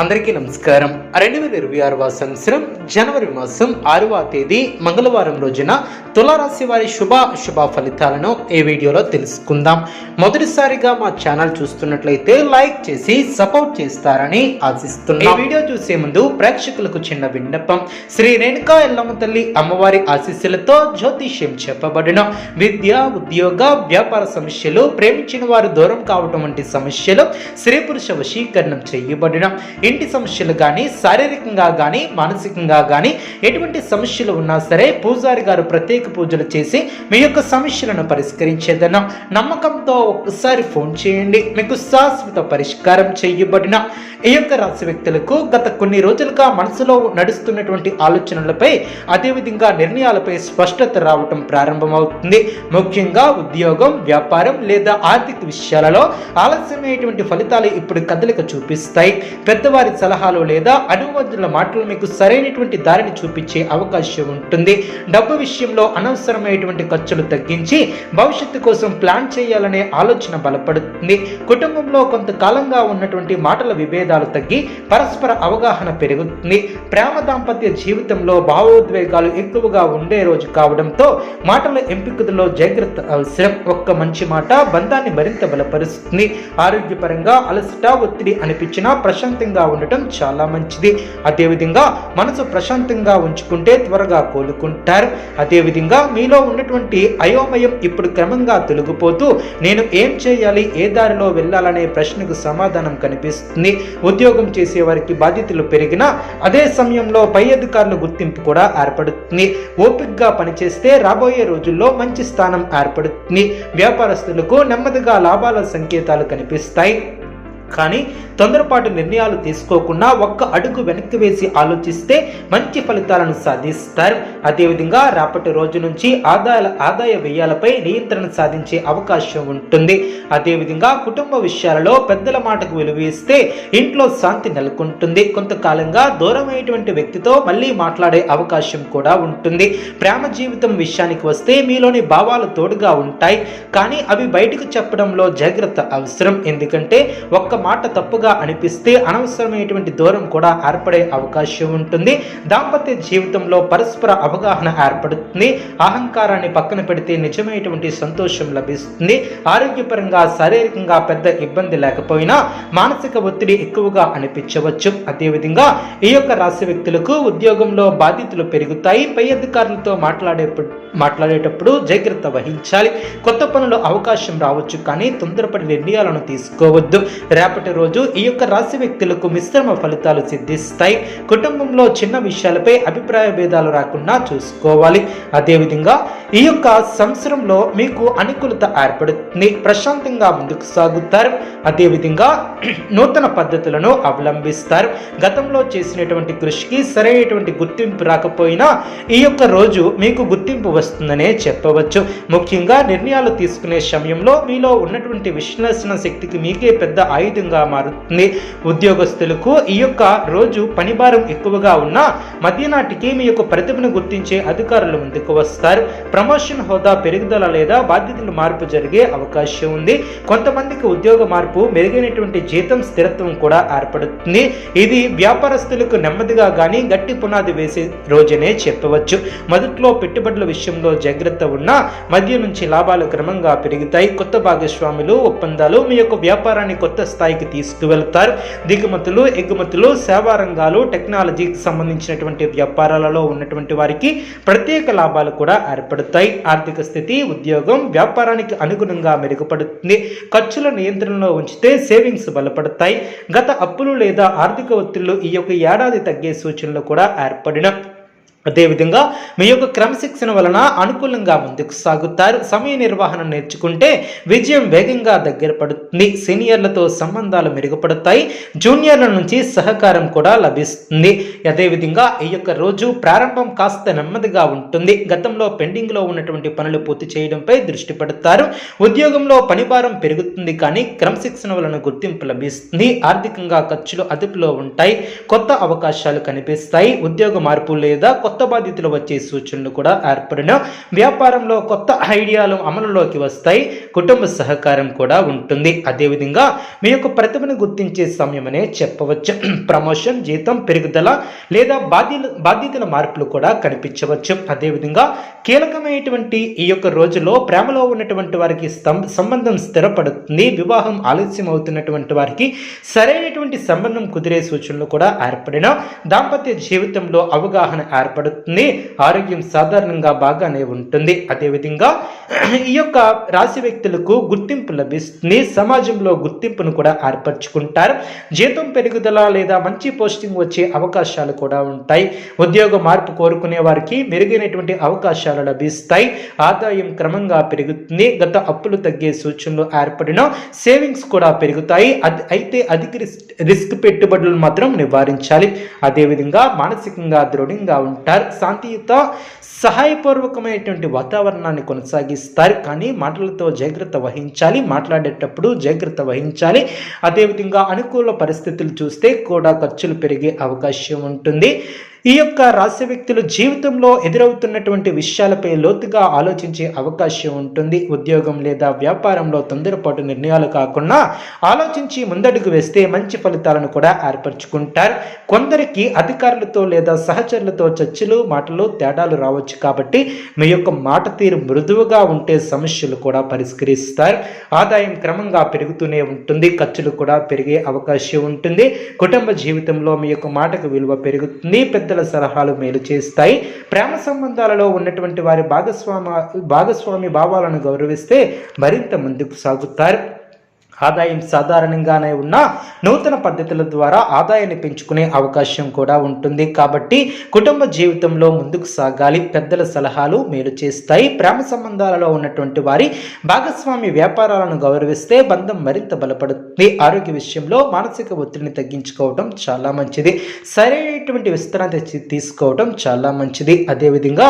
అందరికీ నమస్కారం. రెండు వేల ఇరవై ఆరవ సంవత్సరం జనవరి మాసం ఆరవ తేదీ మంగళవారం రోజున తులారాశి వారి శుభ శుభ ఫలితాలను ఈ వీడియోలో తెలుసుకుందాం. మొదటిసారిగా మా ఛానల్ చూస్తున్నట్లయితే లైక్ చేసి సపోర్ట్ చేస్తారని ఆశిస్తున్నాం. ఈ వీడియో చూసే ముందు ప్రేక్షకులకు చిన్న విన్నపం. శ్రీ రేణుకా ఎల్లమ్మ తల్లి అమ్మవారి ఆశీస్సులతో జ్యోతిష్యం చెప్పబడిన. విద్య ఉద్యోగ వ్యాపార సమస్యలు ప్రేమించిన వారు దూరం కావటం వంటి సమస్యలు స్త్రీ పురుష వశీకరణం చేయబడిన. ఇంటి సమస్యలు కానీ శారీరకంగా కానీ మానసికంగా కానీ ఎటువంటి సమస్యలు ఉన్నా సరే పూజారి గారు ప్రత్యేక పూజలు చేసి మీ యొక్క సమస్యలను పరిష్కరించేదన్న నమ్మకంతో ఒక్కసారి ఫోన్ చేయండి. మీకు శాశ్వత పరిష్కారం చేయబడిన ఈ యొక్క రాశి వ్యక్తులకు గత కొన్ని రోజులుగా మనసులో నడుస్తున్నటువంటి ఆలోచనలపై అదేవిధంగా నిర్ణయాలపై స్పష్టత రావటం ప్రారంభమవుతుంది. ముఖ్యంగా ఉద్యోగం వ్యాపారం లేదా ఆర్థిక విషయాలలో ఆలస్యమైనటువంటి ఫలితాలు ఇప్పుడు కదలిక చూపిస్తాయి. పెద్ద పెద్దవారి సలహాలు లేదా అనుమతుల మాటలు మీకు సరైనటువంటి దారిని చూపించే అవకాశం ఉంటుంది. డబ్బు విషయంలో అనవసరమైనటువంటి ఖర్చులు తగ్గించి భవిష్యత్తు కోసం ప్లాన్ చేయాలనే ఆలోచన బలపడుతుంది. కుటుంబంలో కొంతకాలంగా ఉన్నటువంటి మాటల విభేదాలు తగ్గి పరస్పర అవగాహన పెరుగుతుంది. ప్రేమ దాంపత్య జీవితంలో భావోద్వేగాలు ఎక్కువగా ఉండే రోజు కావడంతో మాటల ఎంపికలో జాగ్రత్త అవసరం. ఒక్క మంచి మాట బంధాన్ని మరింత బలపరుస్తుంది. ఆరోగ్యపరంగా అలసట ఒత్తిడి అనిపించినా ప్రశాంతంగా ఉండటం చాలా మంచిది. అదేవిధంగా మనసు ప్రశాంతంగా ఉంచుకుంటే త్వరగా కోలుకుంటారు. అదేవిధంగా మీలో ఉన్నటువంటి అయోమయం ఇప్పుడు క్రమంగా తొలగిపోతూ నేను ఏం చేయాలి ఏ దారిలో వెళ్ళాలనే ప్రశ్నకు సమాధానం కనిపిస్తుంది. ఉద్యోగం చేసే వారికి బాధ్యతలు పెరిగినా అదే సమయంలో పై అధికారుల గుర్తింపు కూడా ఏర్పడుతుంది. ఓపికగా పనిచేస్తే రాబోయే రోజుల్లో మంచి స్థానం ఏర్పడుతుంది. వ్యాపారస్తులకు నెమ్మదిగా లాభాల సంకేతాలు కనిపిస్తాయి. కానీ తొందరపాటు నిర్ణయాలు తీసుకోకుండా ఒక్క అడుగు వెనక్కి వేసి ఆలోచిస్తే మంచి ఫలితాలను సాధిస్తారు. అదేవిధంగా రాపటి రోజు నుంచి ఆదాయ ఆదాయ వ్యయాలపై నియంత్రణ సాధించే అవకాశం ఉంటుంది. అదేవిధంగా కుటుంబ విషయాలలో పెద్దల మాటకు విలువ ఇస్తే ఇంట్లో శాంతి నెలకొంటుంది. కొంతకాలంగా దూరమైనటువంటి వ్యక్తితో మళ్ళీ మాట్లాడే అవకాశం కూడా ఉంటుంది. ప్రేమ జీవితం విషయానికి వస్తే మీలోని భావాలు తోడుగా ఉంటాయి. కానీ అవి బయటకు చెప్పడంలో జాగ్రత్త అవసరం. ఎందుకంటే ఒక్క మాట తప్పుగా అనిపిస్తే అనవసరమైనటువంటి దూరం కూడా ఏర్పడే అవకాశం ఉంటుంది. దాంపత్య జీవితంలో పరస్పర అవగాహన ఏర్పడుతుంది. అహంకారాన్ని పక్కన పెడితే నిజమైనటువంటి సంతోషం లభిస్తుంది. ఆరోగ్యపరంగా శారీరకంగా పెద్ద ఇబ్బంది లేకపోయినా మానసిక ఒత్తిడి ఎక్కువగా అనిపించవచ్చు. అదేవిధంగా ఈ యొక్క రాశి వ్యక్తులకు ఉద్యోగంలో బాధ్యతలు పెరుగుతాయి. పై అధికారులతో మాట్లాడేప్పుడు మాట్లాడేటప్పుడు జాగ్రత్త వహించాలి. కొత్త పనులు అవకాశం రావచ్చు కానీ తొందరపడి నిర్ణయాలను తీసుకోవద్దు. రేపటి రోజు ఈ యొక్క రాశి వ్యక్తులకు మిశ్రమ ఫలితాలు సిద్ధిస్తాయి. కుటుంబంలో చిన్న విషయాలపై అభిప్రాయ భేదాలు రాకుండా చూసుకోవాలి. అదేవిధంగా ఈ యొక్క సంవత్సరంలో మీకు అనుకూలత ఏర్పడుతుంది. ప్రశాంతంగా ముందుకు సాగుతారు. అదేవిధంగా నూతన పద్ధతులను అవలంబిస్తారు. గతంలో చేసినటువంటి కృషికి సరైనటువంటి గుర్తింపు రాకపోయినా ఈ యొక్క రోజు మీకు గుర్తింపు వస్తుందనే చెప్పవచ్చు. ముఖ్యంగా నిర్ణయాలు తీసుకునే సమయంలో మీలో ఉన్నటువంటి విశ్లేషణ శక్తికి మీకే పెద్ద ఆయుధంగా మారుతుంది. ఉద్యోగస్తులకు ఈ యొక్క రోజు పనిభారం ఎక్కువగా ఉన్నా మధ్యనాటికి మీ యొక్క ప్రతిభను గుర్తించే అధికారులు ముందుకు వస్తారు. ప్రమోషన్ హోదా పెరుగుదల లేదా బాధ్యతలు మార్పు జరిగే అవకాశం ఉంది. కొంతమందికి ఉద్యోగ మార్పు మెరుగైనటువంటి జీతం స్థిరత్వం కూడా ఏర్పడుతుంది. ఇది వ్యాపారస్తులకు నెమ్మదిగా కానీ గట్టి పునాది వేసే రోజునే చెప్పవచ్చు. మొదట్లో పెట్టుబడుల విషయంలో జాగ్రత్త ఉన్నా మధ్య నుంచి లాభాలు క్రమంగా పెరుగుతాయి. కొత్త భాగస్వాములు ఒప్పందాలు మీ యొక్క వ్యాపారాన్ని కొత్త స్థాయికి తీసుకువెళ్తారు. దిగుమతులు ఎగుమతులు సేవా రంగాలు టెక్నాలజీకి సంబంధించినటువంటి వ్యాపారాలలో ఉన్నటువంటి వారికి ప్రత్యేక లాభాలు కూడా ఏర్పడుతాయి. ఆర్థిక స్థితి ఉద్యోగం వ్యాపారానికి అనుగుణంగా మెరుగుపడుతుంది. ఖర్చుల నియంత్రణలో ఉంచితే సేవింగ్స్ బలపడతాయి. గత అప్పులు లేదా ఆర్థిక ఒత్తిళ్ళు ఈ యొక్క ఏడాది తగ్గే సూచనలు కూడా ఏర్పడిన అదేవిధంగా మీ యొక్క క్రమశిక్షణ వలన అనుకూలంగా ముందుకు సాగుతారు. సమయ నిర్వహణ నేర్చుకుంటే విజయం వేగంగా దగ్గర పడుతుంది. సీనియర్లతో సంబంధాలు మెరుగుపడతాయి. జూనియర్ల నుంచి సహకారం కూడా లభిస్తుంది. అదేవిధంగా ఈ యొక్క రోజు ప్రారంభం కాస్త నెమ్మదిగా ఉంటుంది. గతంలో పెండింగ్లో ఉన్నటువంటి పనులు పూర్తి చేయడంపై దృష్టి పెడతారు. ఉద్యోగంలో పనిభారం పెరుగుతుంది కానీ క్రమశిక్షణ వలన గుర్తింపు లభిస్తుంది. ఆర్థికంగా ఖర్చులు అదుపులో ఉంటాయి. కొత్త అవకాశాలు కనిపిస్తాయి. ఉద్యోగ మార్పు లేదా కొత్త కొత్త బాధ్యతలు వచ్చే సూచనలు కూడా ఏర్పడిన వ్యాపారంలో కొత్త ఐడియాలు అమలులోకి వస్తాయి. కుటుంబ సహకారం కూడా ఉంటుంది. అదేవిధంగా మీ యొక్క ప్రతిభను గుర్తించే సమయమనే చెప్పవచ్చు. ప్రమోషన్ జీతం పెరుగుదల లేదా బాధ్యత బాధ్యతల మార్పులు కూడా కనిపించవచ్చు. అదేవిధంగా కీలకమైనటువంటి ఈ యొక్క రోజులో ప్రేమలో ఉన్నటువంటి వారికి సంబంధం స్థిరపడుతుంది. వివాహం ఆలస్యం అవుతున్నటువంటి వారికి సరైనటువంటి సంబంధం కుదిరే సూచనలు కూడా ఏర్పడిన దాంపత్య జీవితంలో అవగాహన ఏర్పడుతుంది ఆరోగ్యం సాధారణంగా బాగానే ఉంటుంది. అదేవిధంగా ఈ యొక్క రాశి వ్యక్తులకు గుర్తింపు లభిస్తుంది. సమాజంలో గుర్తింపును కూడా ఏర్పరచుకుంటారు. జీతం పెరుగుదల లేదా మంచి పోస్టింగ్ వచ్చే అవకాశాలు కూడా ఉంటాయి. ఉద్యోగ మార్పు కోరుకునే వారికి మెరుగైనటువంటి అవకాశాలు లభిస్తాయి. ఆదాయం క్రమంగా పెరుగుతుంది. గత అప్పులు తగ్గే సూచనలు ఏర్పడిన సేవింగ్స్ కూడా పెరుగుతాయి. అది అయితే అధిక రిస్క్ రిస్క్ పెట్టుబడులు మాత్రం నివారించాలి. అదేవిధంగా మానసికంగా దృఢంగా ఉంటారు శాంతియుత సహాయపూర్వకమైనటువంటి వాతావరణాన్ని కొనసాగిస్తారు. కానీ మాటలతో జాగ్రత్త వహించాలి. మాట్లాడేటప్పుడు జాగ్రత్త వహించాలి. అదేవిధంగా అనుకూల పరిస్థితులు చూస్తే కూడా ఖర్చులు పెరిగే అవకాశం ఉంటుంది. ఈ యొక్క రాశి వ్యక్తులు జీవితంలో ఎదురవుతున్నటువంటి విషయాలపై లోతుగా ఆలోచించే అవకాశం ఉంటుంది. ఉద్యోగం లేదా వ్యాపారంలో తొందరపాటు నిర్ణయాలు కాకుండా ఆలోచించి ముందడుగు వేస్తే మంచి ఫలితాలను కూడా ఏర్పరచుకుంటారు. కొందరికి అధికారులతో లేదా సహచరులతో చర్చలు మాటలు తేడాలు రావచ్చు కాబట్టి మీ యొక్క మాట తీరు మృదువుగా ఉంటే సమస్యలు కూడా పరిష్కరిస్తారు. ఆదాయం క్రమంగా పెరుగుతూనే ఉంటుంది. ఖర్చులు కూడా పెరిగే అవకాశం ఉంటుంది. కుటుంబ జీవితంలో మీ యొక్క మాటకు విలువ పెరుగుతుంది. పెద్ద పెద్దల సలహాలు మేలు చేస్తాయి. ప్రేమ సంబంధాలలో ఉన్నటువంటి వారి భాగస్వామ భాగస్వామి భావాలను గౌరవిస్తే మరింత ముందుకు సాగుతారు. ఆదాయం సాధారణంగానే ఉన్న నూతన పద్ధతుల ద్వారా ఆదాయాన్ని పెంచుకునే అవకాశం కూడా ఉంటుంది. కాబట్టి కుటుంబ జీవితంలో ముందుకు సాగాలి. పెద్దల సలహాలు మేలు చేస్తాయి. ప్రేమ సంబంధాలలో ఉన్నటువంటి వారి భాగస్వామి వ్యాపారాలను గౌరవిస్తే బంధం మరింత బలపడుతుంది. ఆరోగ్య విషయంలో మానసిక ఒత్తిడిని తగ్గించుకోవడం చాలా మంచిది. సరైనటువంటి విస్తరణ తీసుకోవడం చాలా మంచిది. అదేవిధంగా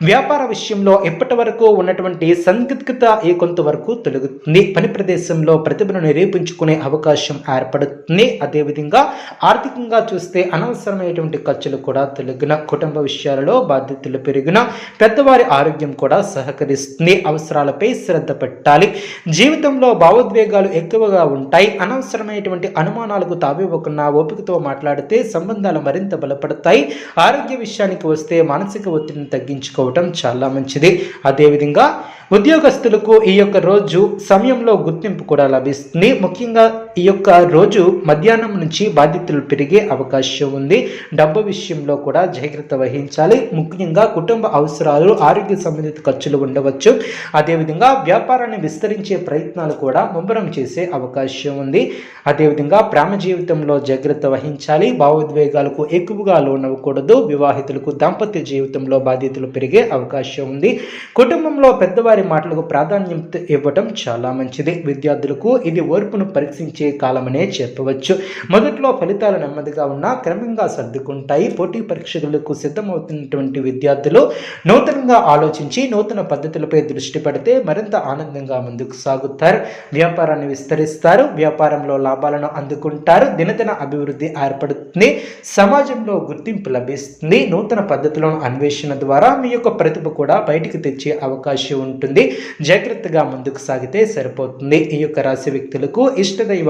వ్యాపార విషయంలో ఎప్పటి వరకు ఉన్నటువంటి సందిగ్ధత ఏ కొంతవరకు తొలగుతుంది? పని ప్రదేశంలో ప్రతిభను నిరూపించుకునే అవకాశం ఏర్పడుతుంది. అదేవిధంగా ఆర్థికంగా చూస్తే అనవసరమైనటువంటి ఖర్చులు కూడా తొలగిన కుటుంబ విషయాలలో బాధ్యతలు పెరిగిన పెద్దవారి ఆరోగ్యం కూడా సహకరిస్తుంది. అవసరాలపై శ్రద్ధ పెట్టాలి. జీవితంలో భావోద్వేగాలు ఎక్కువగా ఉంటాయి. అనవసరమైనటువంటి అనుమానాలకు తావివ్వకుండా ఓపికతో మాట్లాడితే సంబంధాలు మరింత బలపడతాయి. ఆరోగ్య విషయానికి వస్తే మానసిక ఒత్తిడిని తగ్గించుకోవడం చాలా మంచిది. అదేవిధంగా ఉద్యోగస్తులకు ఈ యొక్క రోజు సమయంలో గుర్తింపు కూడా లభిస్తుంది. ముఖ్యంగా ఈ యొక్క రోజు మధ్యాహ్నం నుంచి బాధ్యతలు పెరిగే అవకాశం ఉంది. డబ్బు విషయంలో కూడా జాగ్రత్త వహించాలి. ముఖ్యంగా కుటుంబ అవసరాలు ఆరోగ్య సంబంధిత ఖర్చులు ఉండవచ్చు. అదేవిధంగా వ్యాపారాన్ని విస్తరించే ప్రయత్నాలు కూడా ముమ్మరం చేసే అవకాశం ఉంది. అదేవిధంగా ప్రేమ జీవితంలో జాగ్రత్త వహించాలి. భావోద్వేగాలకు ఎక్కువగా లోనవ్వకూడదు. వివాహితులకు దాంపత్య జీవితంలో బాధ్యతలు పెరిగే అవకాశం ఉంది. కుటుంబంలో పెద్దవారి మాటలకు ప్రాధాన్యత ఇవ్వటం చాలా మంచిది. విద్యార్థులకు ఇది ఓర్పును పరీక్షించే కాలమనే చెప్పవచ్చు. మొదట్లో ఫలితాలు నెమ్మదిగా ఉన్నా క్రమంగా సర్దుకుంటాయి. పోటీ పరీక్షలకు సిద్ధమవుతున్నటువంటి విద్యార్థులు నూతనంగా ఆలోచించి నూతన పద్ధతులపై దృష్టి పెడితే మరింత ఆనందంగా ముందుకు సాగుతారు. వ్యాపారాన్ని విస్తరిస్తారు. వ్యాపారంలో లాభాలను అందుకుంటారు. దినదిన అభివృద్ధి ఏర్పడుతుంది. సమాజంలో గుర్తింపు లభిస్తుంది. నూతన పద్ధతులను అన్వేషణ ద్వారా మీ యొక్క ప్రతిభ కూడా బయటికి తెచ్చే అవకాశం ఉంటుంది. జాగ్రత్తగా ముందుకు సాగితే సరిపోతుంది. ఈ యొక్క రాశి వ్యక్తులకు ఇష్టదైవ